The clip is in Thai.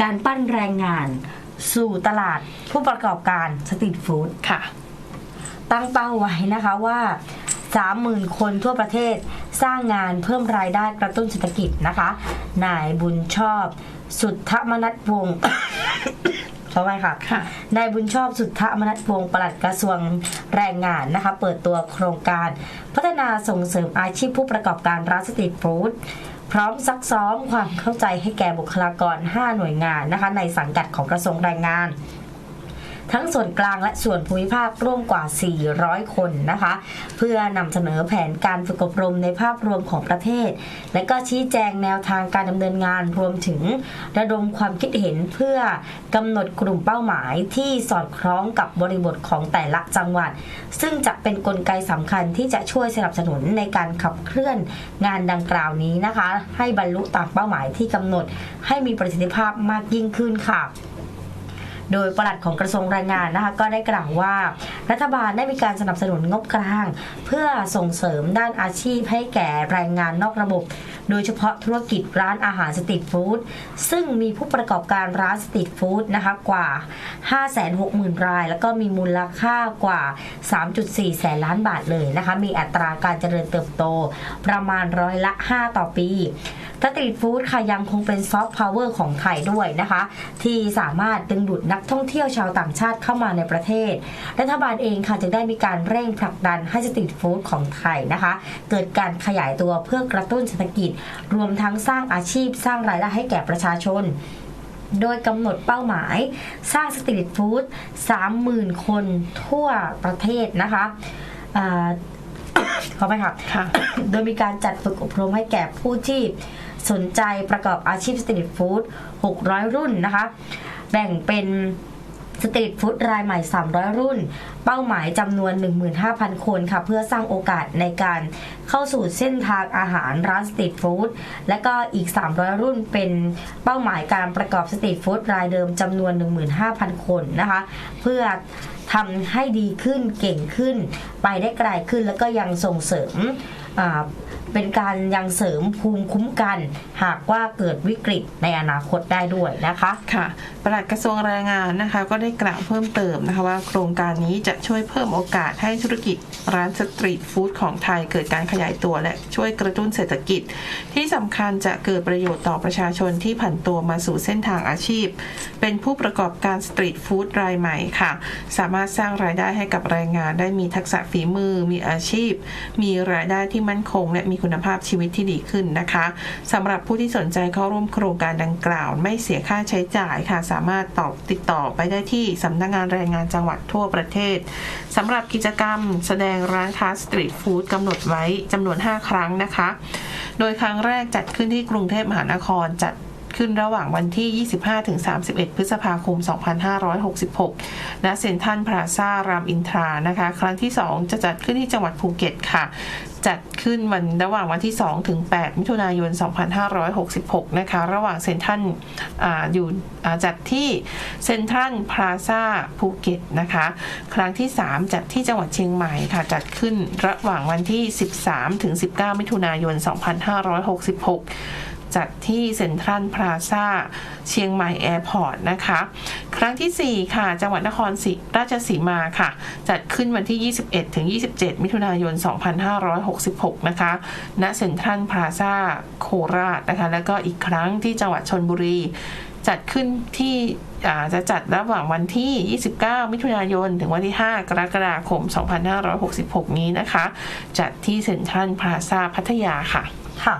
การปั้นแรงงาน สู่ตลาดผู้ประกอบการสตรีทฟู้ดค่ะ ตั้งเป้าไว้นะคะว่า30,000 คนทั่วประเทศสร้างงานเพิ่มรายได้กระตุ้นเศรษฐกิจนะคะ นายบุญชอบ สุทธมนัทวงศ์ข อไปค่ะค่ะนายบุญชอบสุทธมนัทวงศ์ปลัดกระทรวงแรงงานนะคะ เปิดตัวโครงการพัฒนาส่งเสริมอาชีพผู้ประกอบการร้านสตรีทฟู้ดพร้อมซักซ้อมความเข้าใจให้แก่บุคลากร 5 หน่วยงานนะคะ ในสังกัดของกระทรวงแรงงาน ทั้งส่วนกลางและส่วนภูมิภาคร่วมกว่า 400 คนนะคะ เพื่อนำเสนอแผนการฝึกอบรมในภาพรวมของประเทศ และก็ชี้แจงแนวทางการดำเนินงานรวมถึงระดมความคิดเห็นเพื่อกำหนดกลุ่มเป้าหมายที่สอดคล้องกับบริบทของแต่ละจังหวัด ซึ่งจะเป็นนกลไกสำคัญที่จะช่วยสนับสนุนในการขับเคลื่อนงานดังกล่าวนี้นะคะ ให้บรรลุตามเป้าหมายที่กำหนดให้มีประสิทธิภาพมากยิ่งขึ้นค่ะ โดยปลัดของกระทรวงแรงงานนะคะก็ได้กล่าวว่า รัฐบาลได้มีการสนับสนุนงบกลาง เพื่อส่งเสริมด้านอาชีพให้แก่แรงงานนอกระบบ โดยเฉพาะธุรกิจร้านอาหารสตรีทฟู้ดซึ่งมีผู้ประกอบการร้านสตรีทฟู้ดนะคะกว่า 560,000 ราย แล้วก็มีมูลค่ากว่า 3.4 แสนล้านบาทเลยนะคะมีอัตราการเจริญเติบโตประมาณร้อยละ 5 ต่อปี สตรีทฟู้ดค่ะยังคงเป็นซอฟต์พาวเวอร์ของไทยด้วยนะคะ ที่สามารถดึงดูดนักท่องเที่ยวชาวต่างชาติเข้ามาในประเทศ รัฐบาลเองค่ะจึงได้มีการเร่งผลักดันให้สตรีทฟู้ดของไทยนะคะ เกิดการขยายตัวเพื่อกระตุ้นเศรษฐกิจ รวมทั้งสร้างอาชีพสร้างรายได้ให้แก่ประชาชนโดยกำหนดเป้าหมายสร้างสตรีทฟู้ด30,000 คนทั่วประเทศนะคะอ่าขอไปค่ะค่ะ โดยมีการจัดฝึกอบรมให้แก่ผู้ที่ สนใจประกอบอาชีพสตรีทฟู้ด600 รุ่นนะคะ แบ่งเป็นสตรีทฟู้ดรายใหม่ 300 รุ่น เป้าหมายจำนวน 15,000 คนค่ะ เพื่อสร้างโอกาสในการเข้าสู่เส้นทางอาหารร้านสตรีทฟู้ด และก็อีก 300 รุ่นเป็นเป้าหมายการประกอบสตรีทฟู้ดรายเดิมจำนวน 15,000 คนนะคะ เพื่อทำให้ดีขึ้นเก่งขึ้น ไปได้ไกลขึ้นแล้วก็ยังส่งเสริม เป็นการยังเสริมภูมิคุ้มกัน หากว่าเกิดวิกฤตในอนาคตได้ด้วยนะคะค่ะปลัดกระทรวงแรงงานนะคะ ก็ได้กล่าวเพิ่มเติมนะคะว่าโครงการนี้จะช่วยเพิ่มโอกาสให้ธุรกิจร้านสตรีทฟู้ดของไทยเกิดการขยายตัวและช่วยกระตุ้นเศรษฐกิจ ที่สำคัญจะเกิดประโยชน์ต่อประชาชนที่ผันตัวมาสู่เส้นทางอาชีพ เป็นผู้ประกอบการสตรีทฟู้ดรายใหม่ค่ะ สามารถสร้างรายได้ให้กับแรงงาน ได้มีทักษะฝีมือ มีอาชีพ มีรายได้ที่มั่นคง และมีคุณภาพชีวิตที่ดีขึ้นนะคะสำหรับผู้ที่สนใจเข้าร่วมโครงการดังกล่าว ไม่เสียค่าใช้จ่ายค่ะ สามารถตอบติดต่อไปได้ที่สำนักงานแรงงานจังหวัดทั่วประเทศสำหรับกิจกรรมแสดงร้านค้าสตรีทฟู้ดกำหนดไว้จำนวน 5 ครั้งนะคะ โดยครั้งแรกจัดขึ้นที่กรุงเทพมหานครจัด ขึ้นระหว่างวันที่ 25-31 พฤษภาคม 2566 ณ เซ็นทรัลพลาซ่ารามอินทรานะคะ ครั้งที่ 2 จะจัดขึ้นที่จังหวัดภูเก็ตค่ะ จัดขึ้นวันระหว่างวันที่ 2 ถึง 8 มิถุนายน 2566 นะคะ ระหว่างเซ็นทรัลอ่าอยู่จัดที่เซ็นทรัลพลาซ่าภูเก็ตนะคะ ครั้งที่ 3 จัดที่จังหวัดเชียงใหม่ค่ะ จัดขึ้นระหว่างวันที่ 13 ถึง 19 มิถุนายน 2566 จัดที่เซ็นทรัลพลาซ่าเชียงใหม่แอร์พอร์ตนะคะ ครั้งทีสี่ 4 ค่ะ จังหวัดนครศรีราชสีมาค่ะ จัดขึ้นวันที่ 21ถึง27 มิถุนายน 2566 นะคะ ณเซ็นทรัลพลาซ่าโคราชนะคะ แล้วก็อีกครั้งที่จังหวัดชนบุรีจัดขึ้นที่จะจัดระหว่างวันที่ 29 มิถุนายน ถึงวันที่ 5 กรกฎาคม 2566 นี้นะคะ จัดที่เซ็นทรัลพลาซ่าพัทยาค่ะ ค่ะ